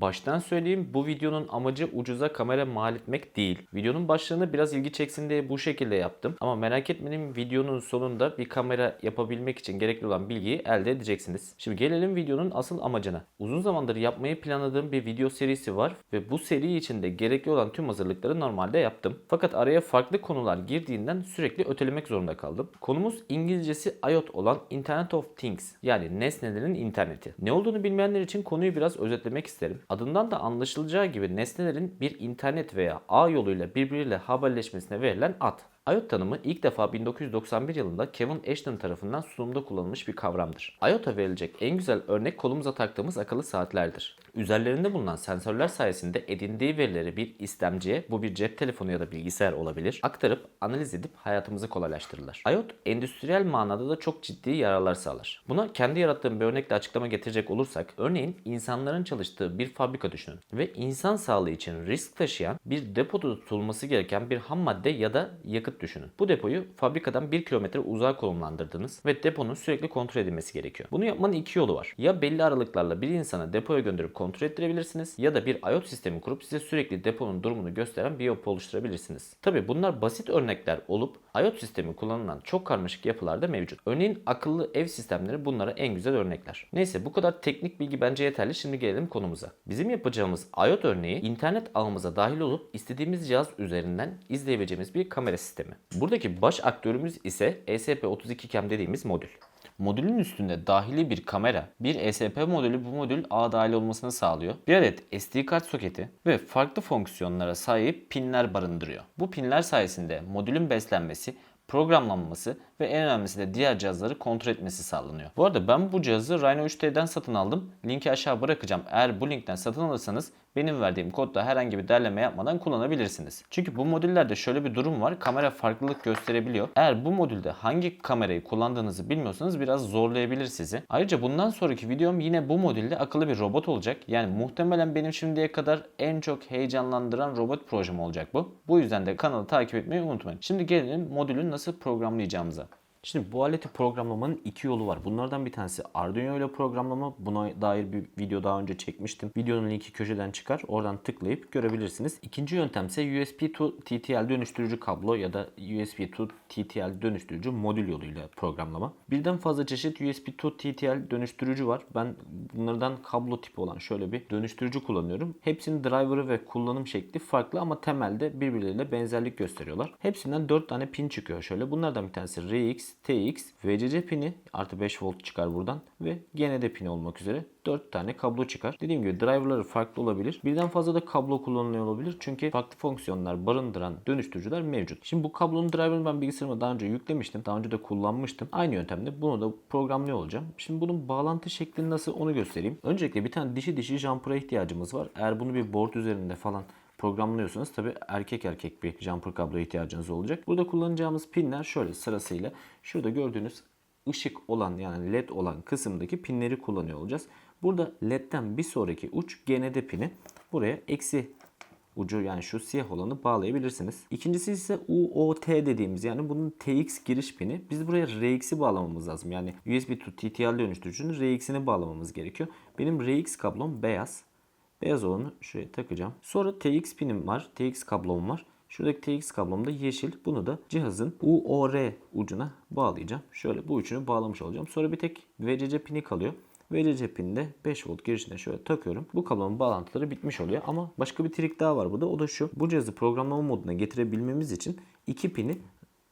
Baştan söyleyeyim bu videonun amacı ucuza kamera mal etmek değil. Videonun başlığını biraz ilgi çeksin diye bu şekilde yaptım. Ama merak etmeyin videonun sonunda bir kamera yapabilmek için gerekli olan bilgiyi elde edeceksiniz. Şimdi gelelim videonun asıl amacına. Uzun zamandır yapmayı planladığım bir video serisi var ve bu seri içinde gerekli olan tüm hazırlıkları normalde yaptım. Fakat araya farklı konular girdiğinden sürekli ötelemek zorunda kaldım. Konumuz İngilizcesi IoT olan Internet of Things yani nesnelerin interneti. Ne olduğunu bilmeyenler için konuyu biraz özetlemek isterim. Adından da anlaşılacağı gibi nesnelerin bir internet veya ağ yoluyla birbiriyle haberleşmesine verilen ad. IoT tanımı ilk defa 1991 yılında Kevin Ashton tarafından sunumda kullanılmış bir kavramdır. IoT'a verilecek en güzel örnek kolumuza taktığımız akıllı saatlerdir. Üzerlerinde bulunan sensörler sayesinde edindiği verileri bir istemciye, bu bir cep telefonu ya da bilgisayar olabilir, aktarıp analiz edip hayatımızı kolaylaştırırlar. IoT endüstriyel manada da çok ciddi yararlar sağlar. Buna kendi yarattığım bir örnekle açıklama getirecek olursak, örneğin insanların çalıştığı bir fabrika düşünün ve insan sağlığı için risk taşıyan bir depoda tutulması gereken bir ham madde ya da yakıt düşünün. Bu depoyu fabrikadan 1 kilometre uzağa konumlandırdınız ve deponun sürekli kontrol edilmesi gerekiyor. Bunu yapmanın iki yolu var. Ya belli aralıklarla bir insanı depoya gönderip kontrol ettirebilirsiniz ya da bir IoT sistemi kurup size sürekli deponun durumunu gösteren bir yapı oluşturabilirsiniz. Tabi bunlar basit örnekler olup IoT sistemi kullanılan çok karmaşık yapılar da mevcut. Örneğin akıllı ev sistemleri bunlara en güzel örnekler. Neyse bu kadar teknik bilgi bence yeterli. Şimdi gelelim konumuza. Bizim yapacağımız IoT örneği internet ağımıza dahil olup istediğimiz cihaz üzerinden izleyebileceğimiz bir kamera sistemi. Buradaki baş aktörümüz ise ESP32 Cam dediğimiz modül. Modülün üstünde dahili bir kamera, bir ESP modülü bu modül ağa dahil olmasını sağlıyor. Bir adet SD kart soketi ve farklı fonksiyonlara sahip pinler barındırıyor. Bu pinler sayesinde modülün beslenmesi, programlanması ve en önemlisi de diğer cihazları kontrol etmesi sağlanıyor. Bu arada ben bu cihazı Rhino 3T'den satın aldım. Linki aşağı bırakacağım. Eğer bu linkten satın alırsanız benim verdiğim kodda herhangi bir derleme yapmadan kullanabilirsiniz. Çünkü bu modüllerde şöyle bir durum var. Kamera farklılık gösterebiliyor. Eğer bu modülde hangi kamerayı kullandığınızı bilmiyorsanız biraz zorlayabilir sizi. Ayrıca bundan sonraki videom yine bu modülde akıllı bir robot olacak. Yani muhtemelen benim şimdiye kadar en çok heyecanlandıran robot projem olacak bu. Bu yüzden de kanalı takip etmeyi unutmayın. Şimdi gelelim modülü nasıl programlayacağımıza. Şimdi bu aleti programlamanın iki yolu var. Bunlardan bir tanesi Arduino ile programlama. Buna dair bir video daha önce çekmiştim. Videonun linki köşeden çıkar. Oradan tıklayıp görebilirsiniz. İkinci yöntem ise USB to TTL dönüştürücü kablo ya da USB to TTL dönüştürücü modül yoluyla programlama. Birden fazla çeşit USB to TTL dönüştürücü var. Ben bunlardan kablo tipi olan şöyle bir dönüştürücü kullanıyorum. Hepsinin driver'ı ve kullanım şekli farklı ama temelde birbirleriyle benzerlik gösteriyorlar. Hepsinden 4 tane pin çıkıyor şöyle. Bunlardan bir tanesi RX, TX, VCC pini artı 5 volt çıkar buradan ve GND pini olmak üzere 4 tane kablo çıkar. Dediğim gibi driverları farklı olabilir. Birden fazla da kablo kullanılıyor olabilir. Çünkü farklı fonksiyonlar barındıran dönüştürücüler mevcut. Şimdi bu kablonun driverını ben bilgisayarıma daha önce yüklemiştim. Daha önce de kullanmıştım. Aynı yöntemde bunu da programlıyor olacağım. Şimdi bunun bağlantı şekli nasıl onu göstereyim. Öncelikle bir tane dişi dişi jumper'a ihtiyacımız var. Eğer bunu bir board üzerinde falan programlıyorsanız tabi erkek erkek bir jumper kabloya ihtiyacınız olacak. Burada kullanacağımız pinler şöyle sırasıyla şurada gördüğünüz ışık olan yani led olan kısımdaki pinleri kullanıyor olacağız. Burada ledden bir sonraki uç GND pini buraya eksi ucu yani şu siyah olanı bağlayabilirsiniz. İkincisi ise UOT dediğimiz yani bunun TX giriş pini. Biz buraya RX'i bağlamamız lazım. Yani USB to TTL dönüştürücünün RX'ini bağlamamız gerekiyor. Benim RX kablom beyaz. Beyaz olanı şuraya takacağım. Sonra TX pinim var. TX kablom var. Şuradaki TX kablom da yeşil. Bunu da cihazın UOR ucuna bağlayacağım. Şöyle bu üçünü bağlamış olacağım. Sonra bir tek VCC pini kalıyor. VCC pininde 5 volt girişine şöyle takıyorum. Bu kablonun bağlantıları bitmiş oluyor. Ama başka bir trik daha var burada. O da şu. Bu cihazı programlama moduna getirebilmemiz için iki pini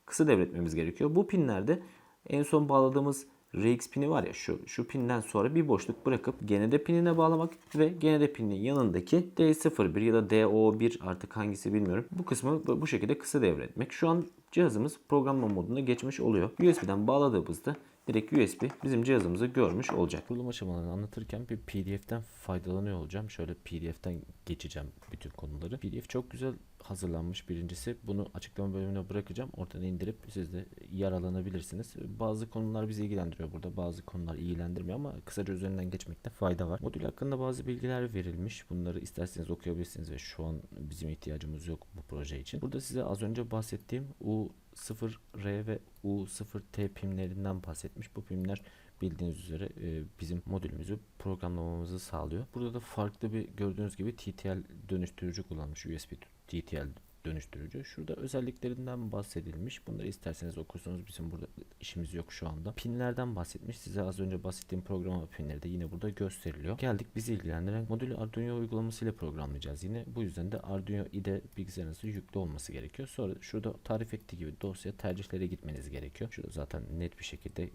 kısa devretmemiz gerekiyor. Bu pinlerde en son bağladığımız RX pini var ya şu şu pinden sonra bir boşluk bırakıp GND pinine bağlamak ve GND pininin yanındaki D01 ya da DO1 artık hangisi bilmiyorum. Bu kısmı bu şekilde kısa devretmek. Şu an cihazımız programlama moduna geçmiş oluyor. USB'den bağladığımızda direkt USB bizim cihazımızı görmüş olacak. Kurulum aşamalarını anlatırken bir PDF'den faydalanıyor olacağım. Şöyle PDF'den geçeceğim bütün konuları. PDF çok güzel hazırlanmış birincisi. Bunu açıklama bölümüne bırakacağım. Oradan indirip siz de yararlanabilirsiniz. Bazı konular bizi ilgilendiriyor burada. Bazı konular ilgilendirmiyor ama kısaca üzerinden geçmekte fayda var. Modül hakkında bazı bilgiler verilmiş. Bunları isterseniz okuyabilirsiniz ve şu an bizim ihtiyacımız yok bu proje için. Burada size az önce bahsettiğim U0R ve U0T pimlerinden bahsetmiş. Bu pimler bildiğiniz üzere e, bizim modülümüzü programlamamızı sağlıyor. Burada da farklı bir gördüğünüz gibi TTL dönüştürücü kullanmış USB TTL dönüştürücü. Şurada özelliklerinden bahsedilmiş. Bunları isterseniz okursunuz. Bizim burada işimiz yok şu anda. Pinlerden bahsetmiş. Size az önce bahsettiğim programa pinleri de yine burada gösteriliyor. Geldik bizi ilgilendiren modülü Arduino uygulaması ile programlayacağız. Yine bu yüzden de Arduino IDE bilgisayarınızda yüklü olması gerekiyor. Sonra şurada tarif ettiği gibi dosya tercihlere gitmeniz gerekiyor. Şurada zaten net bir şekilde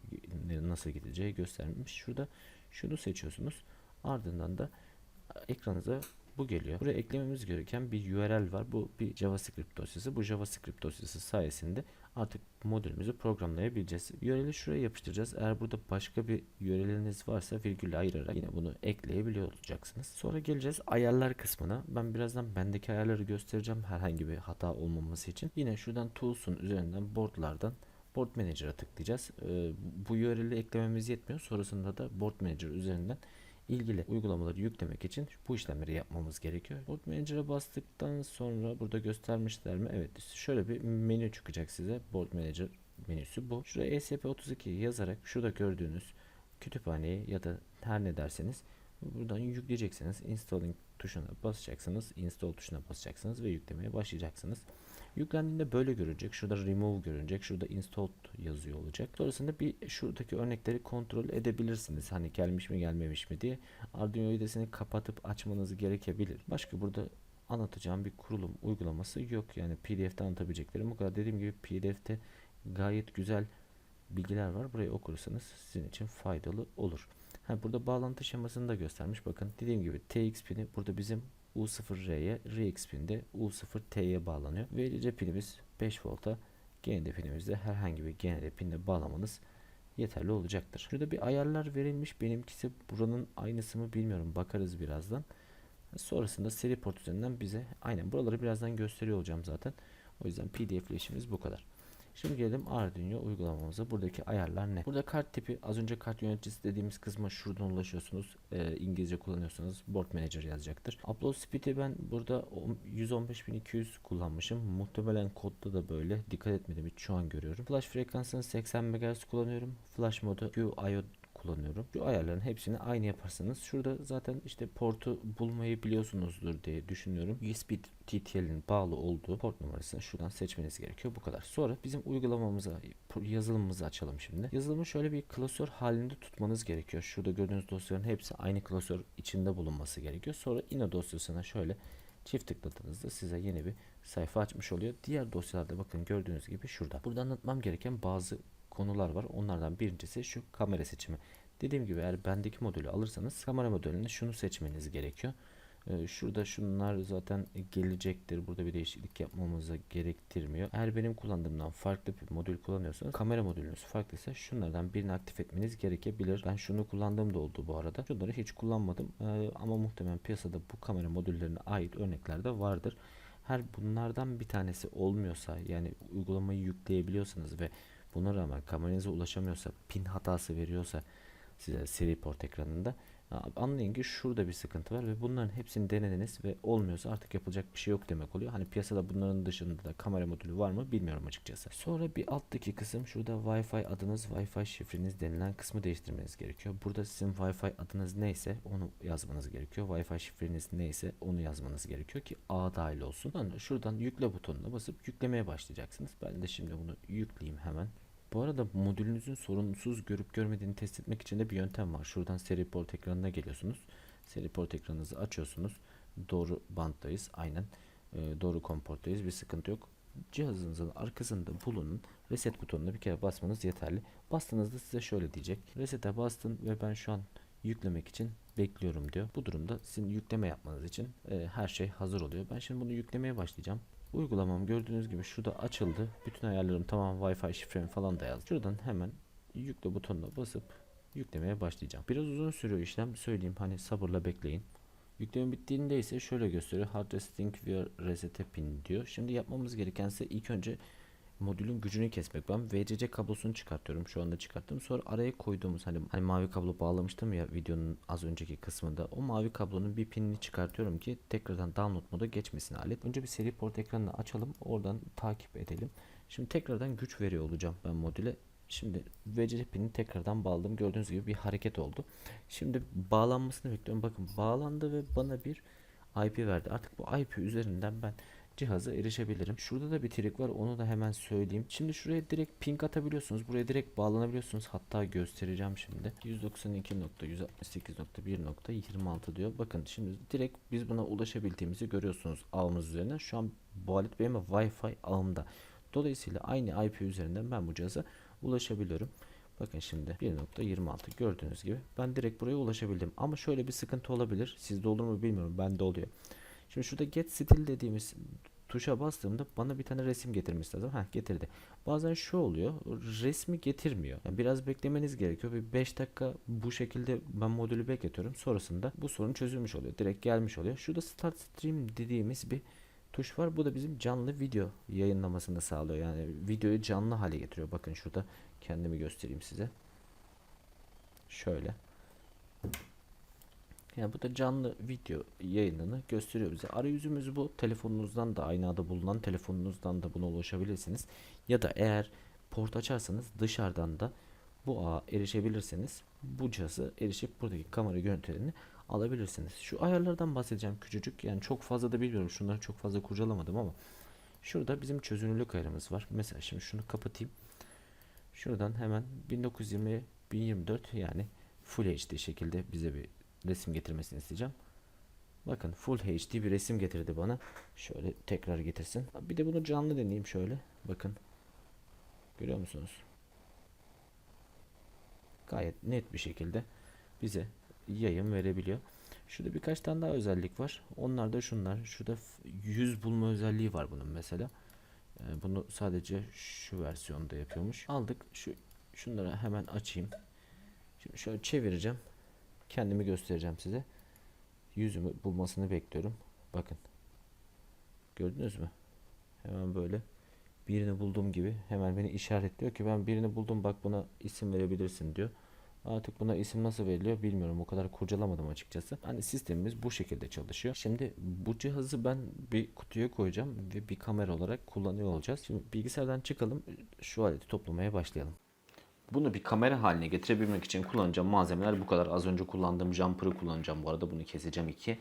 nasıl gideceği göstermiş. Şurada şunu seçiyorsunuz. Ardından da ekranınıza bu geliyor. Buraya eklememiz gereken bir URL var. Bu bir JavaScript dosyası. Bu JavaScript dosyası sayesinde artık modülümüzü programlayabileceğiz. URL'i şuraya yapıştıracağız. Eğer burada başka bir URL'iniz varsa virgülle ayırarak yine bunu ekleyebiliyor olacaksınız. Sonra geleceğiz ayarlar kısmına. Ben birazdan bendeki ayarları göstereceğim herhangi bir hata olmaması için. Yine şuradan Tools'un üzerinden boardlardan Board Manager'a tıklayacağız. Ee, bu URL'i eklememiz yetmiyor. Sonrasında da Board Manager üzerinden ilgili uygulamaları yüklemek için bu işlemleri yapmamız gerekiyor. Board Manager'a bastıktan sonra burada göstermişler mi? Evet. Şöyle bir menü çıkacak size. Board Manager menüsü bu. Şuraya ESP32 yazarak şurada gördüğünüz kütüphaneyi ya da her ne derseniz buradan yükleyeceksiniz. Installing tuşuna basacaksınız. Install tuşuna basacaksınız ve yüklemeye başlayacaksınız. Yüklendiğinde böyle görünecek. Şurada remove görünecek. Şurada installed yazıyor olacak. Sonrasında bir şuradaki örnekleri kontrol edebilirsiniz. Hani gelmiş mi gelmemiş mi diye. Arduino IDE'sini kapatıp açmanız gerekebilir. Başka burada anlatacağım bir kurulum uygulaması yok. Yani PDF'de anlatabileceklerim bu kadar. Dediğim gibi PDF'te gayet güzel bilgiler var. Burayı okursanız sizin için faydalı olur. Ha, burada bağlantı şemasını da göstermiş. Bakın dediğim gibi TX pini burada bizim U0R'ye, RX pin de U0T'ye bağlanıyor. VLC pinimiz 5 volta. GND pinimizde herhangi bir GND pinle bağlamanız yeterli olacaktır. Şurada bir ayarlar verilmiş. Benimkisi buranın aynısı mı bilmiyorum. Bakarız birazdan. Sonrasında seri port üzerinden bize aynen buraları birazdan gösteriyor olacağım zaten. O yüzden PDF işimiz bu kadar. Şimdi gelelim Arduino uygulamamıza. Buradaki ayarlar ne? Burada kart tipi az önce kart yöneticisi dediğimiz kısma şuradan ulaşıyorsunuz. Ee, İngilizce kullanıyorsanız Board Manager yazacaktır. Upload speed'i ben burada 115.200 kullanmışım. Muhtemelen kodda da böyle. Dikkat etmedim hiç şu an görüyorum. Flash frekansını 80 MHz kullanıyorum. Flash modu QIO kullanıyorum. Şu ayarların hepsini aynı yaparsanız şurada zaten işte portu bulmayı biliyorsunuzdur diye düşünüyorum. USB TTL'in bağlı olduğu port numarasını şuradan seçmeniz gerekiyor. Bu kadar. Sonra bizim uygulamamıza yazılımımızı açalım şimdi. Yazılımı şöyle bir klasör halinde tutmanız gerekiyor. Şurada gördüğünüz dosyaların hepsi aynı klasör içinde bulunması gerekiyor. Sonra ino dosyasına şöyle çift tıkladığınızda size yeni bir sayfa açmış oluyor. Diğer dosyalarda bakın gördüğünüz gibi şurada. Burada anlatmam gereken bazı konular var. Onlardan birincisi şu kamera seçimi. Dediğim gibi eğer bendeki modülü alırsanız kamera modülünde şunu seçmeniz gerekiyor. Ee, şurada şunlar zaten gelecektir. Burada bir değişiklik yapmamızı gerektirmiyor. Eğer benim kullandığımdan farklı bir modül kullanıyorsanız kamera modülünüz farklıysa şunlardan birini aktif etmeniz gerekebilir. Ben şunu kullandığım da oldu bu arada. Şunları hiç kullanmadım ee, ama muhtemelen piyasada bu kamera modüllerine ait örnekler de vardır. Her bunlardan bir tanesi olmuyorsa yani uygulamayı yükleyebiliyorsanız ve Buna rağmen kameranıza ulaşamıyorsa, pin hatası veriyorsa size seri port ekranında anlayın ki şurada bir sıkıntı var ve bunların hepsini denediniz ve olmuyorsa artık yapılacak bir şey yok demek oluyor. Hani piyasada bunların dışında da kamera modülü var mı bilmiyorum açıkçası. Sonra bir alttaki kısım şurada Wi-Fi adınız, Wi-Fi şifreniz denilen kısmı değiştirmeniz gerekiyor. Burada sizin Wi-Fi adınız neyse onu yazmanız gerekiyor. Wi-Fi şifreniz neyse onu yazmanız gerekiyor ki A dahil olsun. Sonra şuradan yükle butonuna basıp yüklemeye başlayacaksınız. Ben de şimdi bunu yükleyeyim hemen. Bu arada modülünüzün sorunsuz görüp görmediğini test etmek için de bir yöntem var. Şuradan seri port ekranına geliyorsunuz. Seri port ekranınızı açıyorsunuz. Doğru banttayız. Aynen. E, doğru komporttayız. Bir sıkıntı yok. Cihazınızın arkasında bulunan reset butonuna bir kere basmanız yeterli. Bastığınızda size şöyle diyecek. Reset'e bastın ve ben şu an yüklemek için bekliyorum diyor. Bu durumda sizin yükleme yapmanız için e, her şey hazır oluyor. Ben şimdi bunu yüklemeye başlayacağım. Uygulamam gördüğünüz gibi şurada açıldı. Bütün ayarlarım tamam Wi-Fi şifremi falan da yazdım. Şuradan hemen yükle butonuna basıp yüklemeye başlayacağım. Biraz uzun sürüyor işlem söyleyeyim hani sabırla bekleyin. Yükleme bittiğinde ise şöyle gösteriyor. Hard resetting via reset pin diyor. Şimdi yapmamız gereken ise ilk önce modülün gücünü kesmek. Ben VCC kablosunu çıkartıyorum. Şu anda çıkarttım. Sonra araya koyduğumuz hani, hani mavi kablo bağlamıştım ya videonun az önceki kısmında. O mavi kablonun bir pinini çıkartıyorum ki tekrardan download moda geçmesin alet. Önce bir seri port ekranını açalım. Oradan takip edelim. Şimdi tekrardan güç veriyor olacağım ben modüle. Şimdi VC pini tekrardan bağladım. Gördüğünüz gibi bir hareket oldu. Şimdi bağlanmasını bekliyorum. Bakın bağlandı ve bana bir IP verdi. Artık bu IP üzerinden ben cihaza erişebilirim. Şurada da bir trik var. Onu da hemen söyleyeyim. Şimdi şuraya direkt ping atabiliyorsunuz. Buraya direkt bağlanabiliyorsunuz. Hatta göstereceğim şimdi. 192.168.1.26 diyor. Bakın şimdi direkt biz buna ulaşabildiğimizi görüyorsunuz ağımız üzerinden. Şu an bu alet benim Wi-Fi ağımda. Dolayısıyla aynı IP üzerinden ben bu cihaza ulaşabiliyorum. Bakın şimdi 1.26 gördüğünüz gibi ben direkt buraya ulaşabildim. Ama şöyle bir sıkıntı olabilir. Sizde olur mu bilmiyorum. Bende oluyor. Şimdi şurada get still dediğimiz tuşa bastığımda bana bir tane resim getirmesi lazım. Heh getirdi. Bazen şu oluyor. Resmi getirmiyor. Yani biraz beklemeniz gerekiyor. Bir 5 dakika bu şekilde ben modülü bekletiyorum. Sonrasında bu sorun çözülmüş oluyor. Direkt gelmiş oluyor. Şurada start stream dediğimiz bir tuş var. Bu da bizim canlı video yayınlamasını sağlıyor. Yani videoyu canlı hale getiriyor. Bakın şurada kendimi göstereyim size. Şöyle. Yani bu da canlı video yayınını gösteriyor bize. Arayüzümüz bu. Telefonunuzdan da aynı adı bulunan telefonunuzdan da buna ulaşabilirsiniz. Ya da eğer port açarsanız dışarıdan da bu ağa erişebilirsiniz. Bu cihazı erişip buradaki kamera görüntülerini alabilirsiniz. Şu ayarlardan bahsedeceğim küçücük. Yani çok fazla da bilmiyorum. Şunları çok fazla kurcalamadım ama şurada bizim çözünürlük ayarımız var. Mesela şimdi şunu kapatayım. Şuradan hemen 1920 1024 yani Full HD şekilde bize bir resim getirmesini isteyeceğim. Bakın Full HD bir resim getirdi bana. Şöyle tekrar getirsin. Bir de bunu canlı deneyeyim şöyle. Bakın. Görüyor musunuz? Gayet net bir şekilde bize yayın verebiliyor. Şurada birkaç tane daha özellik var. Onlar da şunlar. Şurada yüz bulma özelliği var bunun mesela. Ee, Bunu sadece şu versiyonda yapıyormuş. Aldık. Şu şunları hemen açayım. Şimdi şöyle çevireceğim. Kendimi göstereceğim size. Yüzümü bulmasını bekliyorum. Bakın. Gördünüz mü? Hemen böyle birini bulduğum gibi hemen beni işaretliyor ki ben birini buldum bak buna isim verebilirsin diyor. Artık buna isim nasıl veriliyor bilmiyorum. O kadar kurcalamadım açıkçası. Hani sistemimiz bu şekilde çalışıyor. Şimdi bu cihazı ben bir kutuya koyacağım ve bir kamera olarak kullanıyor olacağız. Şimdi bilgisayardan çıkalım. Şu aleti toplamaya başlayalım. Bunu bir kamera haline getirebilmek için kullanacağım malzemeler bu kadar. Az önce kullandığım jumper'ı kullanacağım bu arada. Bunu keseceğim iki.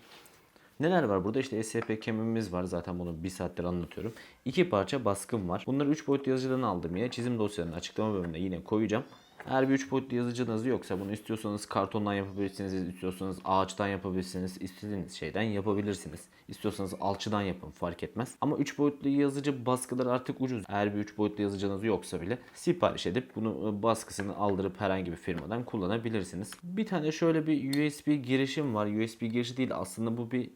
Neler var burada? İşte SCP kemimiz var. Zaten bunu bir saattir anlatıyorum. İki parça baskım var. Bunları 3 boyutlu yazıcıdan aldım yine. Çizim dosyalarının açıklama bölümünde yine koyacağım. Eğer bir 3 boyutlu yazıcınız yoksa bunu istiyorsanız kartondan yapabilirsiniz, istiyorsanız ağaçtan yapabilirsiniz, istediğiniz şeyden yapabilirsiniz. İstiyorsanız alçıdan yapın fark etmez. Ama 3 boyutlu yazıcı baskıları artık ucuz. Eğer bir 3 boyutlu yazıcınız yoksa bile sipariş edip bunu e, baskısını aldırıp herhangi bir firmadan kullanabilirsiniz. Bir tane şöyle bir USB girişim var. USB girişi değil aslında bu bir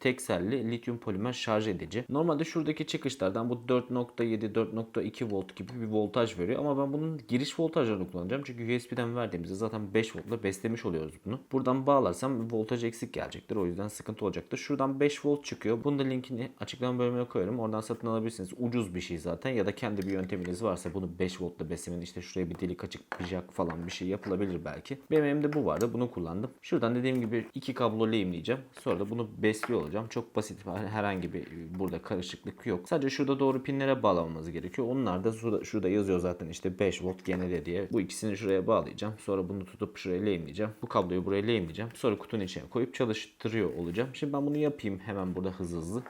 tek selli lityum polimer şarj edici. Normalde şuradaki çıkışlardan bu 4.7 4.2 volt gibi bir voltaj veriyor ama ben bunun giriş voltajlarını kullanacağım. Çünkü USB'den verdiğimizde zaten 5 voltla beslemiş oluyoruz bunu. Buradan bağlarsam voltaj eksik gelecektir. O yüzden sıkıntı olacaktır. Şuradan 5 volt çıkıyor. Bunun da linkini açıklama bölümüne koyarım. Oradan satın alabilirsiniz. Ucuz bir şey zaten ya da kendi bir yönteminiz varsa bunu 5 voltla beslemenin işte şuraya bir delik açık bir jack falan bir şey yapılabilir belki. Benim elimde bu vardı. Bunu kullandım. Şuradan dediğim gibi iki kablo lehimleyeceğim. Sonra da bunu besliyor olacağım. Çok basit. Herhangi bir burada karışıklık yok. Sadece şurada doğru pinlere bağlamamız gerekiyor. Onlar da şurada, şurada yazıyor zaten işte 5 volt genele diye. Bu ikisini şuraya bağlayacağım. Sonra bunu tutup şuraya lehimleyeceğim. Bu kabloyu buraya lehimleyeceğim. Sonra kutunun içine koyup çalıştırıyor olacağım. Şimdi ben bunu yapayım hemen burada hızlı hızlı.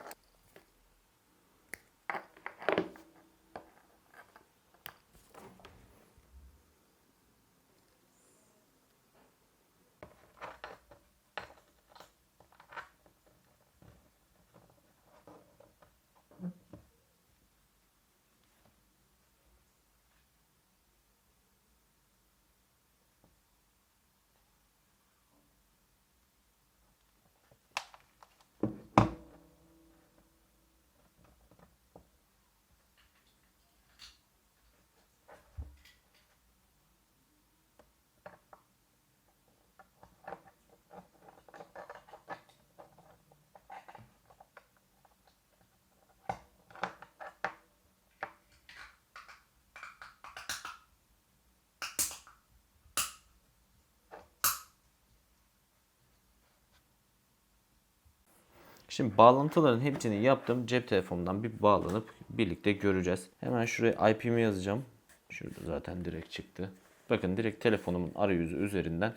Şimdi bağlantıların hepsini yaptım. Cep telefonundan bir bağlanıp birlikte göreceğiz. Hemen şuraya IP'mi yazacağım. Şurada zaten direkt çıktı. Bakın direkt telefonumun arayüzü üzerinden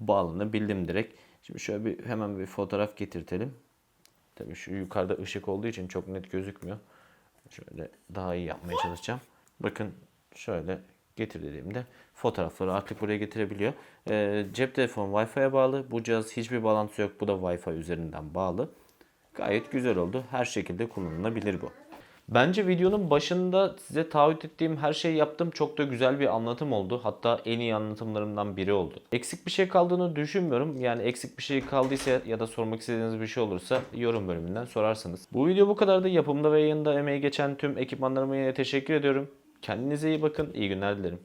bağlanabildim direkt. Şimdi şöyle bir hemen bir fotoğraf getirtelim. Tabii şu yukarıda ışık olduğu için çok net gözükmüyor. Şöyle daha iyi yapmaya çalışacağım. Bakın şöyle getir dediğimde fotoğrafları artık buraya getirebiliyor. Ee, cep telefonu Wi-Fi'ye bağlı. Bu cihaz hiçbir bağlantısı yok. Bu da Wi-Fi üzerinden bağlı. Gayet güzel oldu. Her şekilde kullanılabilir bu. Bence videonun başında size taahhüt ettiğim her şeyi yaptım. Çok da güzel bir anlatım oldu. Hatta en iyi anlatımlarımdan biri oldu. Eksik bir şey kaldığını düşünmüyorum. Yani eksik bir şey kaldıysa ya da sormak istediğiniz bir şey olursa yorum bölümünden sorarsınız. Bu video bu kadardı. Yapımda ve yayında emeği geçen tüm ekipmanlarıma teşekkür ediyorum. Kendinize iyi bakın. İyi günler dilerim.